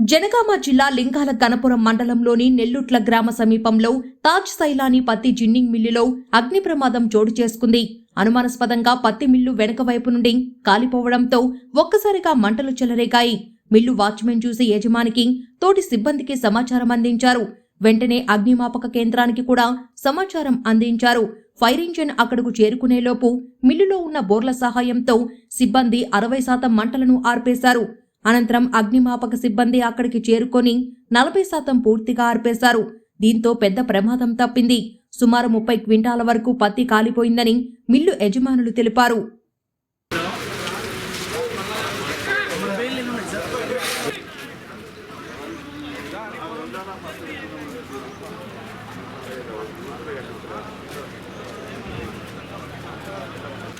జనగామ జిల్లా లింగాల గణపురం మండలంలోని నెల్లుట్ల గ్రామ సమీపంలో తాజ్ సైలాని పత్తి జిన్నింగ్ మిల్లులో అగ్ని ప్రమాదం చోటు చేసుకుంది. అనుమానాస్పదంగా పత్తి మిల్లు వెనక వైపు నుండి కాలిపోవడంతో ఒక్కసారిగా మంటలు చెలరేగాయి. మిల్లు వాచ్మెన్ చూసి యజమానికి తోటి సిబ్బందికి సమాచారం అందించారు. వెంటనే అగ్నిమాపక కేంద్రానికి కూడా సమాచారం అందించారు. ఫైర్ ఇంజిన్ అక్కడకు చేరుకునేలోపు మిల్లులో ఉన్న బోర్ల సహాయంతో సిబ్బంది అరవై శాతం మంటలను ఆర్పేశారు. అనంతరం అగ్నిమాపక సిబ్బంది అక్కడికి చేరుకొని నలభై శాతం పూర్తిగా ఆర్పేశారు. దీంతో పెద్ద ప్రమాదం తప్పింది. సుమారు ముప్పై క్వింటాల వరకు పత్తి కాలిపోయిందని మిల్లు యజమానులు తెలిపారు.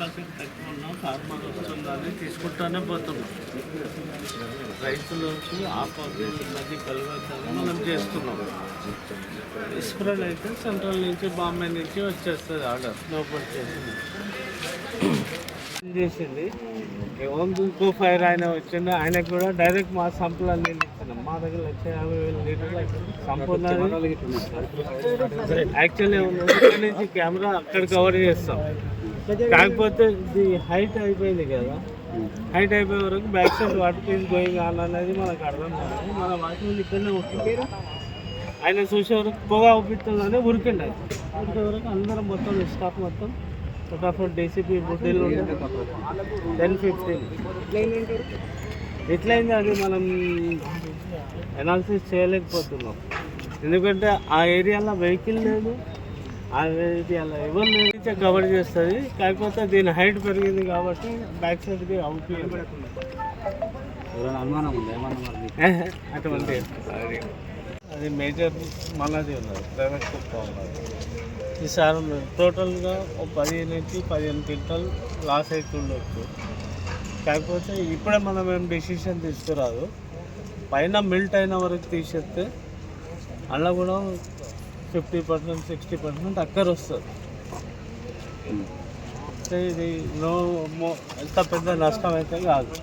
కాసేపు తక్కువ ఉన్నాం ఫార్మర్ వస్తుందని తీసుకుంటానే పోతున్నాం. రైతులకు ఆపోజిట్ నది కలవద్దని మనం చేస్తున్నాం. ఇస్ప్రెడ్ అయితే సెంట్రల్ నుంచి బాంబే నుంచి వచ్చేస్తుంది ఆర్డర్ లోపల చేసింది. చేసింది. ఇంకో ఫైర్ ఆయన వచ్చింది ఆయనకు కూడా డైరెక్ట్ మా సంపులు అన్ని ఇచ్చినాం మా దగ్గర లక్ష యాభై వేల లీటర్లు సంపూర్ణ యాక్చువల్లీ ఇక్కడ నుంచి కెమెరా అక్కడ కవర్ చేస్తాం. కాకపోతే ఇది హైట్ అయిపోయింది కదా. హైట్ అయిపోయే వరకు back side water is going on అనేది మనకు అర్థం కాదు. మన వాచ్మెన్ ఇక్కడనే ఉంటుంది. ఆయన చూసే వరకు పొగ అవుపిస్తుందని ఉరికండి. అది ఉరికే వరకు అందరం మొత్తం స్టాఫ్ మొత్తం ఫటాఫట్ డీసీపీ బుడ్డీలు టెన్ ఫిఫ్టీన్. ఎట్లయింది అది మనం అనాలిసిస్ చేయలేకపోతున్నాం. ఎందుకంటే ఆ ఏరియాలో వెహికల్ లేదు. ఆ ఏరియాలో ఎవరు లేదు కవర్ చేస్తుంది కాకపోతే దీని హైట్ పెరిగింది కాబట్టి బ్యాక్ సైడ్కి అవుట్ అనుమానం ఉంది? ఏమన్నా అటువంటి అది. అది మేజర్ మనది ఉన్నది. ప్రైవేట్ కుక్క ఉన్నది. ఈసారి టోటల్గా ఒక పదిహేను నుంచి పదిహేను క్వింటల్ లాస్ అవుతుండొచ్చు కాకపోతే ఇప్పుడే మనం ఏం డెసిషన్ తీసుకురాదు. పైన మిల్ట్ అయిన వరకు తీసేస్తే అలా కూడా ఫిఫ్టీ పర్సెంట్ సిక్స్టీ పర్సెంట్ అక్కర వస్తుంది. అంటే ఇది నో మో- ఎంత పెద్ద నష్టం అయితే కాదు.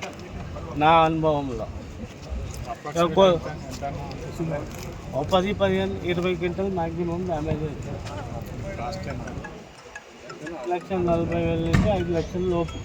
నా అనుభవంలో. ఒక- ఓ పది పదిహేను ఇరవై క్వింటల్ మ్యాక్సిమం డ్యామేజ్ అవుతుంది. లక్ష నలభై వేల నుంచి ఐదు లక్షల లోపు.